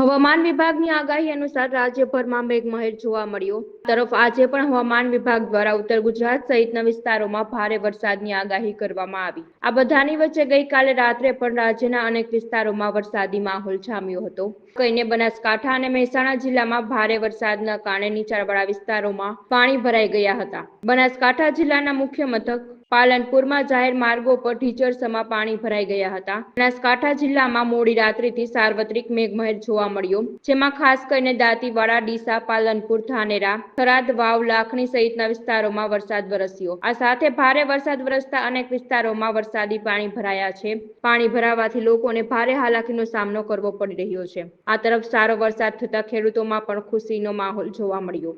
હવામાન વિભાગની આગાહી અનુસાર રાજ્યભરમાં મેઘમહેર જોવા મળ્યો. તરફ આજે પણ હવામાન વિભાગ દ્વારા ઉત્તર ગુજરાત સહિતના વિસ્તારોમાં ભારે વરસાદની આગાહી કરવામાં આવી. આ બધાની વચ્ચે ગઈકાલે રાત્રે પણ રાજ્યના અનેક વિસ્તારોમાં વરસાદી માહોલ જામ્યો હતો. કહીને બનાસકાંઠા અને મહેસાણા જિલ્લામાં ભારે વરસાદના કારણે નીચાણવાળા વિસ્તારોમાં પાણી ભરાઈ ગયા હતા. બનાસકાંઠા જિલ્લાના મુખ્ય મથક પાલનપુરમાં જાહેર માર્ગો પર ઢીચરસમાં પાણી ભરાઈ ગયા હતા. બનાસકાંઠા જિલ્લામાં મોડી રાત્રિથી સાર્વત્રિક મેઘમહેર જોવા મળ્યો, જેમાં ખાસ કરીને દાંતીવાડા, ડીસા, પાલનપુર, ધાનેરા, થરાદ, વાવ, લાખણી સહિતના વિસ્તારોમાં વરસાદ વરસ્યો. આ સાથે ભારે વરસાદ વરસતા અનેક વિસ્તારોમાં વરસાદી પાણી ભરાયા છે. પાણી ભરાવાથી લોકોને ભારે હાલાકીનો સામનો કરવો પડી રહ્યો છે. આ તરફ સારો વરસાદ થતા ખેડૂતોમાં પણ ખુશીનો માહોલ જોવા મળ્યો.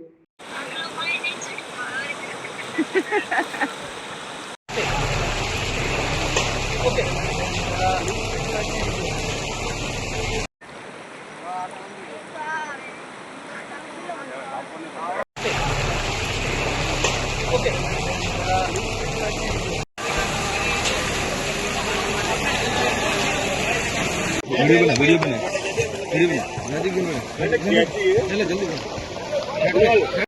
वीडियो बना वीडियो बना वीडियो बना नजदीक बना चलो जल्दी बना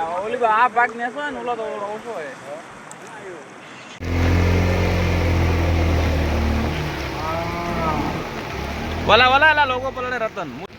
ઓલી આ ભાગ નેસો ને ઓલો તો ઓછો હોય. વાલા વાલા લોકો પલડે રતન.